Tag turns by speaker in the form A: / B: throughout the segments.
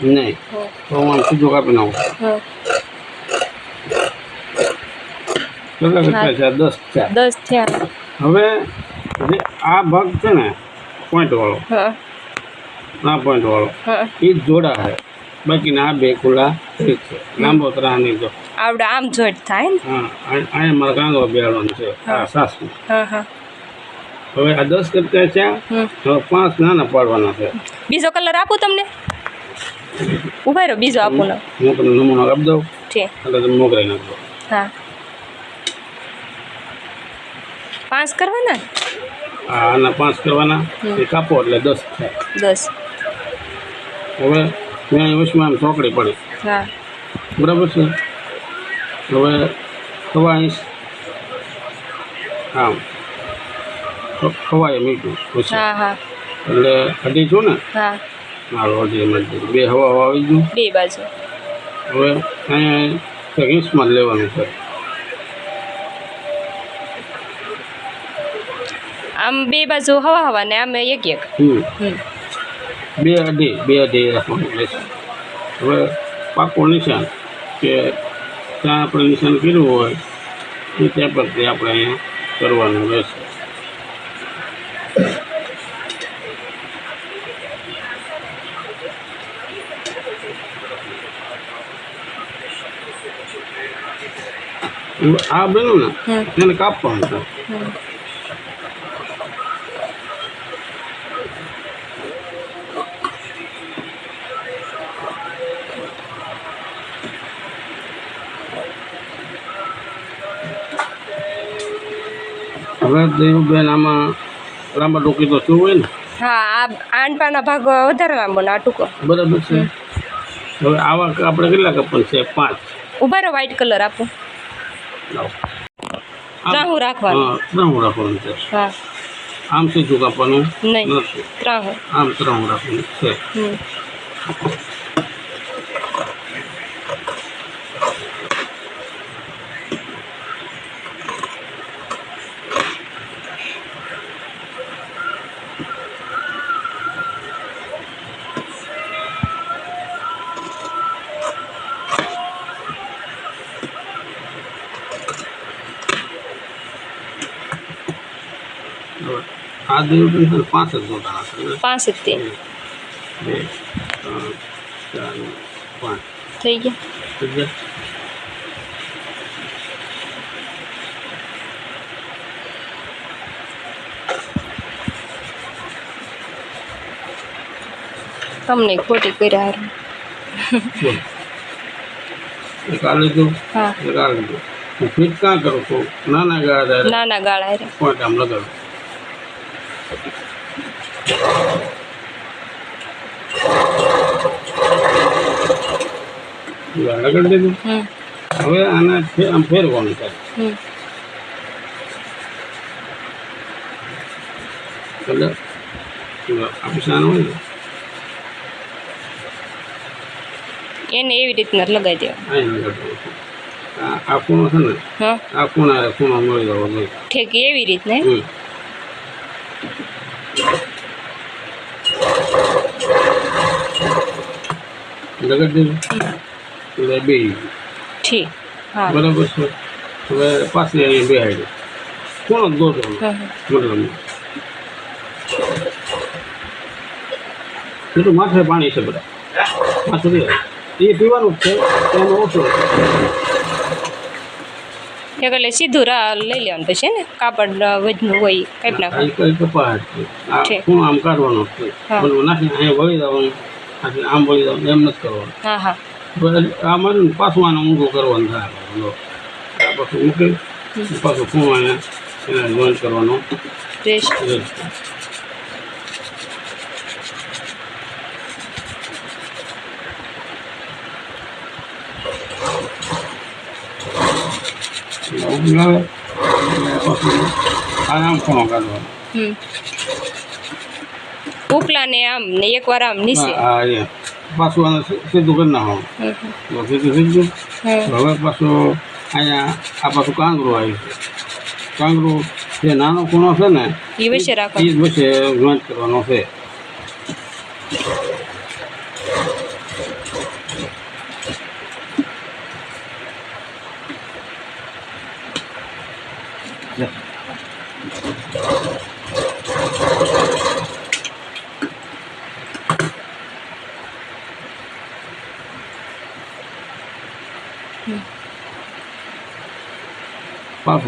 A: नहीं तो मानसी जोगा
B: बनाओ
A: કેટલા કેટલા છે દસ થયા
B: દસ થયા
A: હવે જે આ ભાગ છે ને પોઈન્ટ વાળો આ પોઈન્ટ વાળો એ જોડા છે બાકીના આ બે ખુલ્લા છે લાંબો ત્રાહની જો
B: આવડે આમ જોઈટ થાય ને
A: હા અહીંયા મારા ગાંગો બેડવાનું છે હા સાસુ
B: હા હા
A: હવે આ દસ કરતા છે પાંચ નાના પાડવાના છે
B: બીજો કલર આપું તમને ઉભા રહો બીજો આપું ને
A: હું તમને નમૂનો આપી દઉં
B: ઠીક
A: એટલે તમે મોકલાઈ નાખજો
B: હા પાંચ કરવાના
A: હા આના પાંચ કરવાના એક આપો એટલે દસ થાય
B: દસ
A: હવે મેં વચમાં આમ ચોકડી પડી
B: હા
A: બરાબર છે હવે સવા ઇંચ આમ ખવાય મીઠું
B: હા હા
A: એટલે અઢી છું ને
B: હા
A: નાળવડી એનર્જી બે હવા આવી ગયું
B: બે બાજુ
A: હવે અહીંયા એગેન્સ્ટમાં લેવાનું છે
B: આમ બે બાજુ હવા હવા ને આમ એક એક
A: બે અઢી બે અઢી રાખવાનું રહેશે હવે પાકું નિશાન કે ત્યાં આપણે નિશાન કર્યું હોય એ ત્યાં પરથી આપણે અહીંયા કરવાનું રહેશે આ બનો ને ને કાપવાનું હવે દેવબેન આમાં રામડો કીતો છો એ
B: હા આ આણપાના ભાગો વધારવાનું આ ટુકડો
A: બરાબર છે હવે આવા આપણે કેટલા કપણ છે
B: 5 ઉપર વાઈટ કલર આપો ત્રાહુ રાખવાનું
A: ત્રાહુ રાખવાનું છે
B: હા
A: આમ શું કાપવાનું
B: નહીં ત્રાહુ
A: આમ ત્રાહુ રાખવાનું છે ಅದು ಪಾಸ್
B: ಅಂತ પાસ હતી
A: બે ત્રણ ચાર પાંચ
B: થઈ ગયા
A: થઈ ગયા
B: તમને ખોટી કર્યા હારું
A: લીધું
B: હા
A: લીધું ફિટ કાં કરો નાના ગાળા
B: નાના ગાળા
A: પોઈન્ટ આમ લગાડો હવે આના ફેરવાનું
B: થાય
A: એટલે આપણે સારું
B: હોય એવી રીતના લગાવી દેવા
A: આ ખૂણો છે ને આ ખૂણા ખૂણો મળી જવો
B: ઠીક એવી રીતના
A: લગડ બે
B: ઠીક હા
A: બરાબર છે હવે પાછી અહીં બે હાઈડ
B: કોણ દોષ
A: મતલબ એટલું માથે પાણી છે બધા માથે એ પીવાનું છે એનો ઓછો
B: એટલે સીધું રા લઈ લેવાનું પછી ને કાપડ વજનું હોય કાપી નાખવાનું
A: કપાટ છે આમ કાઢવાનું નાખી વળી દેવાનું આમ વળી દેવાનું એમ નથી કરવાનું
B: હા
A: આમાં પાછું આને કરવાનું થાય પાછું મૂકે પાછું ફૂવાને એને કરવાનું ওগুলো આરામ પણ
B: કરવાનો ઉપલા ને આમ ને એકવાર આમ નીચે
A: હા એ પાછું આને સીધું કરી નાખવાનું સીધું સીધું હવે પાછું અહીંયા આ પાછું કાંગરું આવ્યું છે કાંગરું જે નાનો ખૂણો છે ને
B: એ વચ્ચે રાખવાનો
A: એ વચ્ચે જોઈન્ટ કરવાનો છે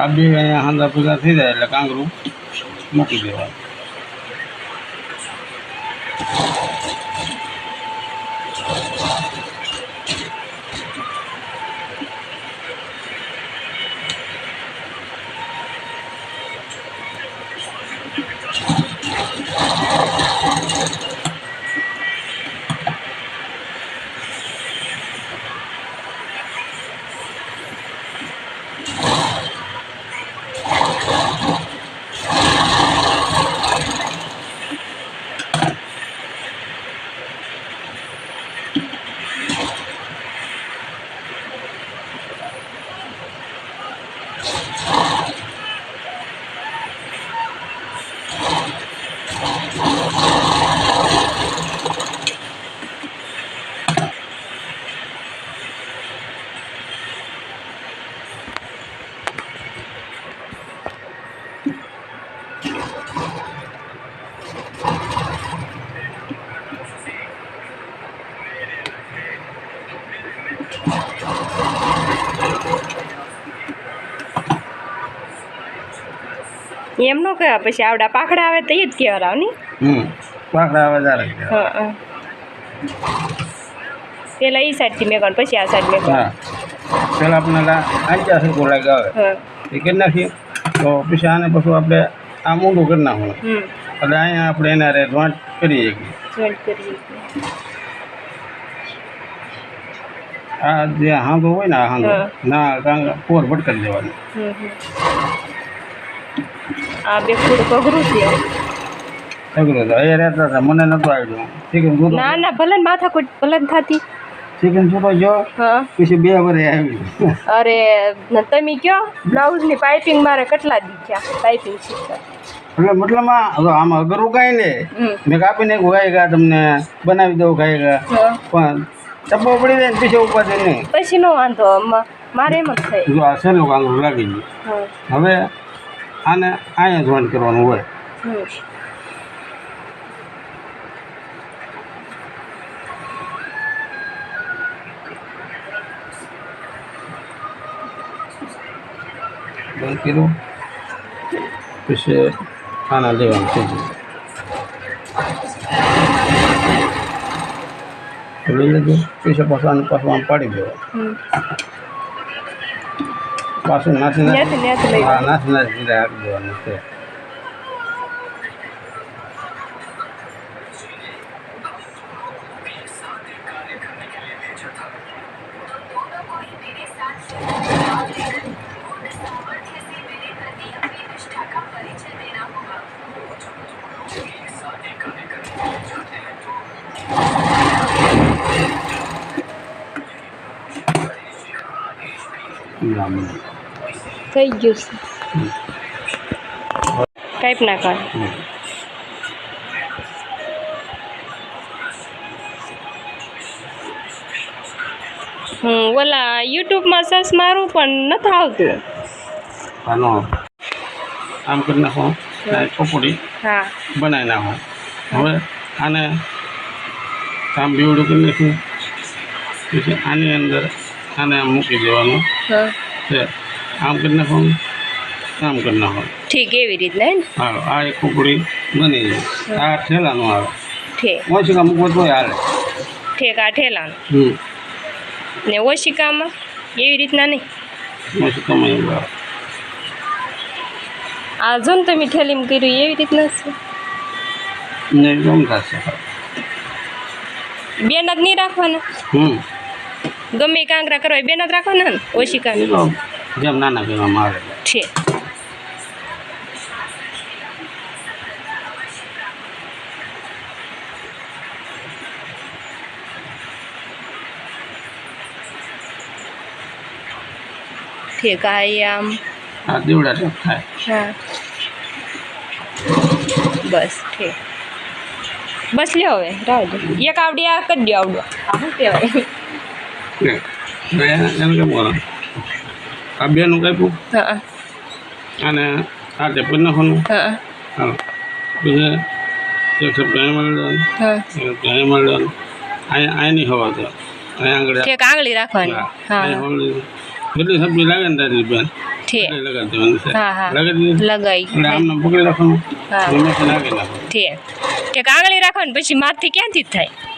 A: આ બે અહીંયા હાંધા પૂજા થઈ જાય એટલે કાંગરું મૂકી દેવાનું
B: એમ નો કે પછી આવડા પાખડા આવે તો એ જ કહેવાય ની
A: હમ પાખડા વધારે
B: હા હા પેલા ઈ સાઈડ થી મે ગણ પછી આ સાઈડ મે
A: હા પેલા આપણે લા આંચા સરખું લાગે
B: હા
A: એ કે ના છે તો પછી આને પછી આપણે આ કર ના કરી
B: હમ
A: એટલે અહીંયા આપણે એના રે જોઈન્ટ કરી
B: એક શકીએ
A: આ જે હાંધો હોય ને આ હાંધો ના પોર ભટકાઈ દેવાનું
B: આ બે થોડુંક અઘરું છે
A: મને નતો આવ્યું ચિકન છૂટો
B: ના ના ભલે માથા કોઈ ભલે થતી
A: ચિકન છૂટો જો પછી બે વરે આવી
B: અરે તમે કયો બ્લાઉઝ પાઇપિંગ મારે કેટલા દી પાઇપિંગ
A: શીખવા મતલબમાં હવે આમાં અઘરું કાંઈ
B: ને
A: મેં કાપીને ગાયગા તમને બનાવી દઉં
B: ગાયગા
A: પણ ડબ્બો પડી જાય ને પછી ઉપર નહીં
B: પછી નો વાંધો મારે એમ જ થાય
A: જો આ છે લાગી ગયું હવે આને અહીંયા જ ઓન કરવાનું હોય બંધ કર્યું પછી આના લેવાનું થઈ ગયું લઈ લેજો પૈસા પાછા પાછું આમ પાડી
B: દેવા
A: પાછું નથી નથી નથી રાખી દેવાનું છે Amen.
B: થઈ ગયું છે કાંઈક ના કર
A: હમ
B: ઓલા યુટ્યુબમાં સર્ચ મારું પણ નથી આવતું
A: આનો આમ કરી નાખો પકોડી
B: હા
A: બનાવી નાખો હવે આને કામ બીવડું કરી નાખ્યું પછી આની અંદર આને આમ મૂકી દેવાનું છે આમ કરી નાખવાનું આમ કરી નાખવાનું
B: ઠીક એવી રીતના
A: હાલો આ એક કુકડી બની જાય આ ઠેલાનું આવે
B: ઠીક
A: ઓછી અમુક વસ્તુ હાલે
B: ઠીક આ ઠેલાનું
A: હમ
B: ને ઓશિકામાં એવી રીતના નહીં
A: ઓશિકામાં એવું આવે
B: આ જો ને તમે ઠેલીમ કર્યું એવી રીતના છે
A: નહીં ગમ થશે
B: બે નગ નહીં રાખવાના
A: હમ
B: ગમે કાંકરા કરવા બે જ રાખવાના ને जब ना ना बीमा मार
A: ठीक ठीक है हम
B: हाँ दिवड़ा ठीक है हाँ बस ठीक बस ले आओगे राज ये कावड़ियाँ कट दिया आप क्या
A: बोल रहे हैं मैं क्या बोल આ બેનું કાપ્યું
B: હા
A: અને આ તે પન્નાખોનું
B: હા
A: હા બીજે એક સપ્તાહે મળવાનું
B: હા
A: એક અહીંયા અહીંયા નહીં હોવા તો અહીંયા આંગળી
B: ઠીક આંગળી રાખવાની હા
A: જેટલી સબ્જી લાગે ને તારી બેન
B: ઠીક
A: લગાડી દેવાનું છે લગાડી
B: લગાઈ
A: આમને પકડી રાખવાનું
B: હા ઠીક ઠીક આંગળી રાખવાની પછી માથથી ક્યાંથી થાય